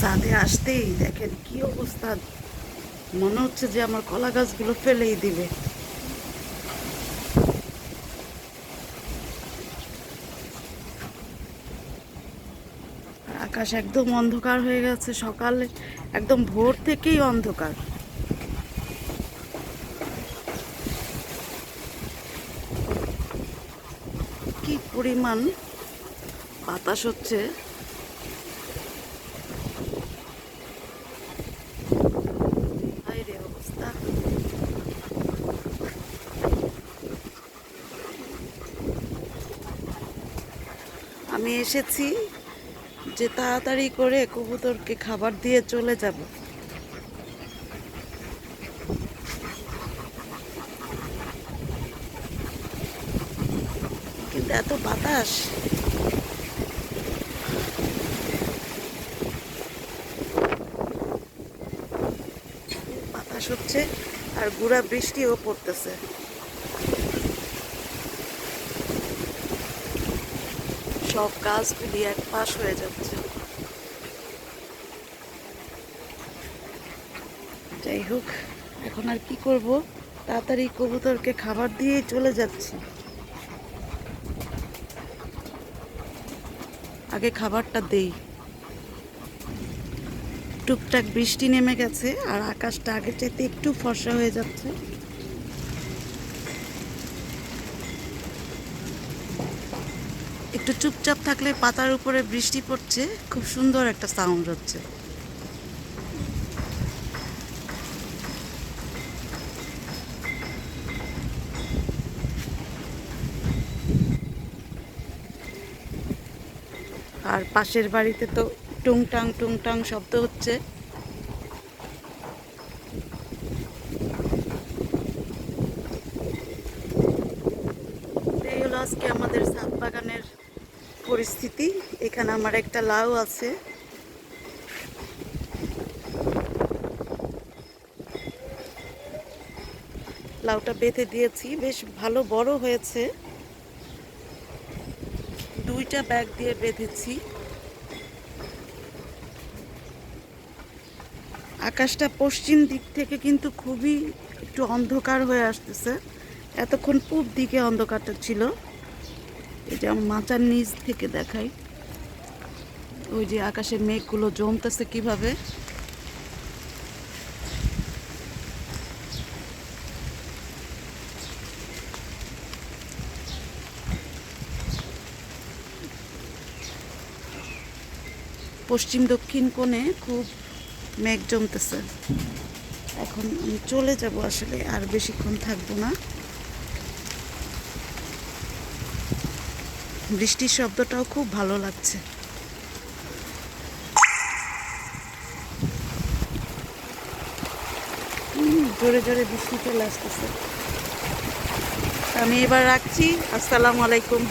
ছাদে আসতেই দেখেন কি অবস্থা। মনে হচ্ছে যে আমার কলা গাছগুলো ফেলেই দিবে। আকাশ একদম অন্ধকার হয়ে গেছে, সকালে একদম ভোর থেকেই অন্ধকার। কি পরিমাণ বাতাস হচ্ছে হায় রে অবস্থা আমি এসেছি যে তাড়াতাড়ি করে কবুতরকে খাবার দিয়ে চলে যাব। কিন্তু এত বাতাস। বাতাস হচ্ছে আর গুড়া বৃষ্টিও পড়তেছে। সব গাছগুলি এক পাশ হয়ে যাচ্ছে। যাই হোক, এখন আর কি করব? তাড়াতাড়ি কবুতরকে খাবার দিয়ে চলে যাচ্ছি। আগে খাবারটা দেই। টুকটাক বৃষ্টি নেমে গেছে আর আকাশটা আগের চাইতে একটু ফর্সা হয়ে যাচ্ছে। একটু চুপচাপ থাকলে পাতার উপরে বৃষ্টি পড়ছে, খুব সুন্দর একটা সাউন্ড হচ্ছে। আর পাশের বাড়িতে তো টুংটাং টুংটাং শব্দ হচ্ছে। আজকে আমাদের ছাদ বাগানের পরিস্থিতি। এখানে আমার একটা লাউ আছে। লাউটা বেঁধে দিয়েছি। বেশ ভালো বড় হয়েছে। দুইটা ব্যাগ দিয়ে বেঁধেছি। আকাশটা পশ্চিম দিক থেকে কিন্তু খুবই একটু অন্ধকার হয়ে আসতেছে। এতক্ষণ পূব দিকে অন্ধকারটা ছিল। আমার মাচার নিচ থেকে দেখাই। ওই যে আকাশের মেঘগুলো জমতেছে কীভাবে। পশ্চিম দক্ষিণ কোণে খুব মেঘ জমতেছে। এখন আমি চলে যাব আসলে, আর বেশিক্ষণ থাকব না। বৃষ্টির শব্দটাও খুব ভালো লাগছে। জোরে জোরে বৃষ্টি চলে আসতেছে। আমি এবার রাখছি। আসসালামু আলাইকুম।